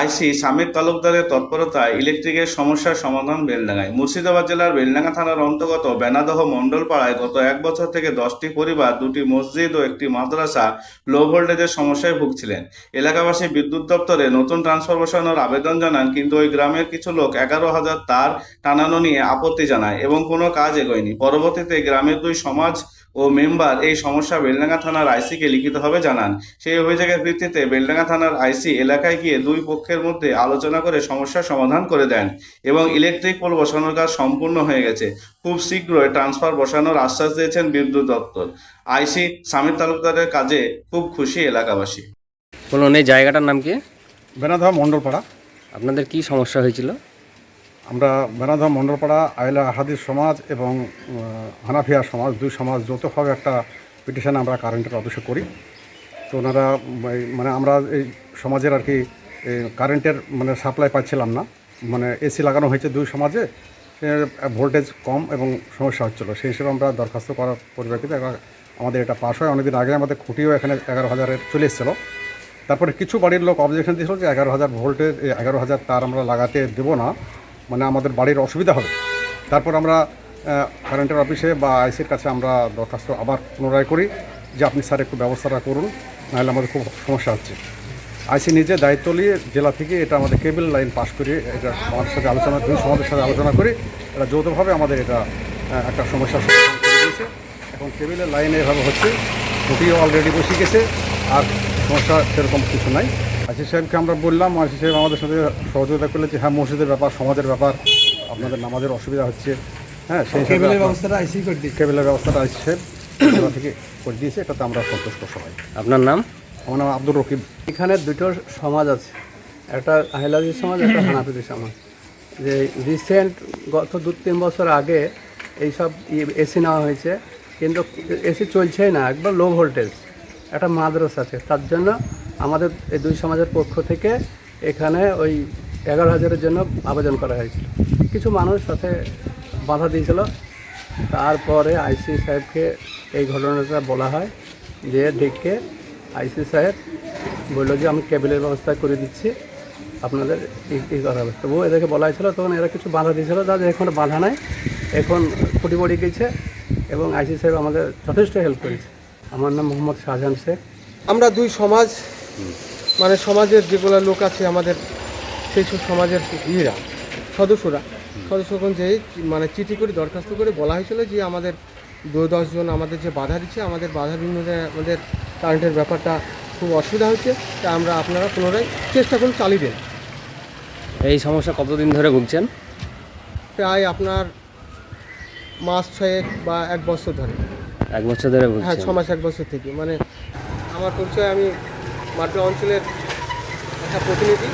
আইসি সামির তালুকদারের তৎপরতায় ইলেকট্রিকের সমস্যার সমাধান বেলডাঙ্গায়। মুর্শিদাবাদ জেলার বেলডাঙ্গা থানার অন্তর্গত বেনাদহ মণ্ডলপাড়ায় গত এক বছর থেকে দশটি পরিবার, দুটি মসজিদ ও একটি মাদ্রাসা লো ভোল্টেজের সমস্যায় ভুগছিলেন। এলাকাবাসী বিদ্যুৎ দপ্তরে নতুন ট্রান্সফার বসানোর আবেদন জানান, কিন্তু ওই গ্রামের কিছু লোক এগারো হাজার তার টানানো নিয়ে আপত্তি জানায় এবং কোনো কাজ এগোয়নি। পরবর্তীতে গ্রামের দুই সমাজ ও মেম্বার এই সমস্যা বেলডাঙ্গা থানার আইসিকে লিখিতভাবে জানান। সেই অভিযোগের ভিত্তিতে বেলডাঙ্গা থানার আইসি এলাকায় গিয়ে দুই পক্ষের মধ্যে আলোচনা করে সমস্যার সমাধান করে দেন এবং ইলেকট্রিক পোল বসানোর কাজ সম্পূর্ণ হয়ে গেছে। খুব শীঘ্রই ট্রান্সফার বসানোর আশ্বাস দিয়েছেন বিদ্যুৎ দপ্তর। আইসি সামির তালুকদারের কাজে খুব খুশি এলাকাবাসী। বলুন এই জায়গাটার নাম কি? বেনাধা মণ্ডলপাড়া। আপনাদের কি সমস্যা হয়েছিল? আমরা বেনাধা মণ্ডলপাড়া আয়লা হাদিস সমাজ এবং হানাফিয়া সমাজ, দুই সমাজ যৌথভাবে একটা পিটিশন আমরা কারেন্টের অফিসে করি। তো ওনারা মানে আমরা এই সমাজের আর কি কারেন্টের মানে সাপ্লাই পাচ্ছিলাম না। মানে এসি লাগানো হয়েছে দুই সমাজে ভোল্টেজ কম এবং সমস্যা হচ্ছিল। সেই হিসেবে আমরা দরখাস্ত করার পরিপ্রেক্ষিতে আমাদের এটা পাস হয়। অনেকদিন আগে আমাদের খুঁটিও এখানে এগারো হাজারের চলে এসেছিল। তারপরে কিছু বাড়ির লোক অবজেকশন দিয়েছিল যে এগারো হাজার ভোল্টের এগারো হাজার তার আমরা লাগাতে দেবো না। মানে আমাদের বাড়ির অসুবিধা হবে। তারপর আমরা কারেন্টের অফিসে বা আইসির কাছে আমরা দরখাস্ত আবার পুনরায় করি যে আপনি স্যার একটু ব্যবস্থাটা করুন, নাহলে আমাদের খুব সমস্যা হচ্ছে। আইসি নিজে দায়িত্ব নিয়ে জেলা থেকে এটা আমাদের কেবল লাইন পাস করে এটা আমাদের সাথে আলোচনা দুই সমাজের সাথে আলোচনা করে। এটা যৌথভাবে আমাদের এটা একটা সমস্যার সমাধান করে দিয়েছে। এখন কেবিলের লাইন এভাবে হচ্ছে খুঁটিও অলরেডি বসে গেছে, আর সমস্যা সেরকম কিছু নাই। আশিস সাহেবকে আমরা বললাম আশিস সাহেব আমাদের সাথে সহযোগিতা করলে যে হ্যাঁ মসজিদের ব্যাপার সমাজের ব্যাপার আপনাদের নামাজের অসুবিধা হচ্ছে। হ্যাঁ সেই কেবিলের ব্যবস্থাটা আইসি করে দিচ্ছে কেবিলের ব্যবস্থাটা আশিস সাহেব থেকে করে দিয়েছে এটাতে আমরা সন্তুষ্ট সবাই। আপনার নাম? আমার নাম আব্দুর রকিব। এখানে দুটো সমাজ আছে একটা আহিলাদি সমাজ একটা হানাফিদি সমাজ। যে রিসেন্ট গত দু তিন বছর আগে এইসব এসি নেওয়া হয়েছে কিন্তু এসি চলছেই না একবার লো ভোল্টেজ একটা মাদ্রাসা আছে তার জন্য আমাদের এই দুই সমাজের পক্ষ থেকে এখানে ওই এগারো হাজারের জন্য আবেদন করা হয়েছিল। কিছু মানুষ সাথে বাধা দিয়েছিল। তারপরে আইসি সাহেবকে এই ঘটনাটা বলা হয় যে, ডেকে আইসি সাহেব বলল যে, আমি কেবিলের ব্যবস্থা করে দিচ্ছি। আপনাদের ই- করা হবে। তবুও এদেরকে বলা হয়েছিল, তখন এরা কিছু বাধা দিয়েছিল। তাদের এখন বাধা নাই। এখন ফুটি পড়ে গেছে এবং আইসি সাহেব আমাদের যথেষ্ট হেল্প করেছে। আমার নাম মোহাম্মদ শাহজাহান শেখ। আমরা দুই সমাজ মানে সমাজের যেগুলো লোক আছে আমাদের সেই সব সমাজের ইয়েরা সদস্যরা সদস্যগণ যে মানে চিঠি করে দরখাস্ত করে বলা হয়েছিল যে আমাদের দু দশজন আমাদের যে বাধা দিচ্ছে আমাদের বাধা বিঘ্নতে আমাদের কারেন্টের ব্যাপারটা খুব অসুবিধা হচ্ছে তা আমরা আপনারা পুনরায় চেষ্টা করুন চালিয়ে দেন। এই সমস্যা কতদিন ধরে ভুগছেন? প্রায় আপনার মাস ছয়েক বা এক বছর ধরে। এক বছর ধরে হ্যাঁ ছ মাস এক বছর থেকে। মানে আমার পরিচয় আমি মাটলা অঞ্চলের একটা প্রতিনিধি।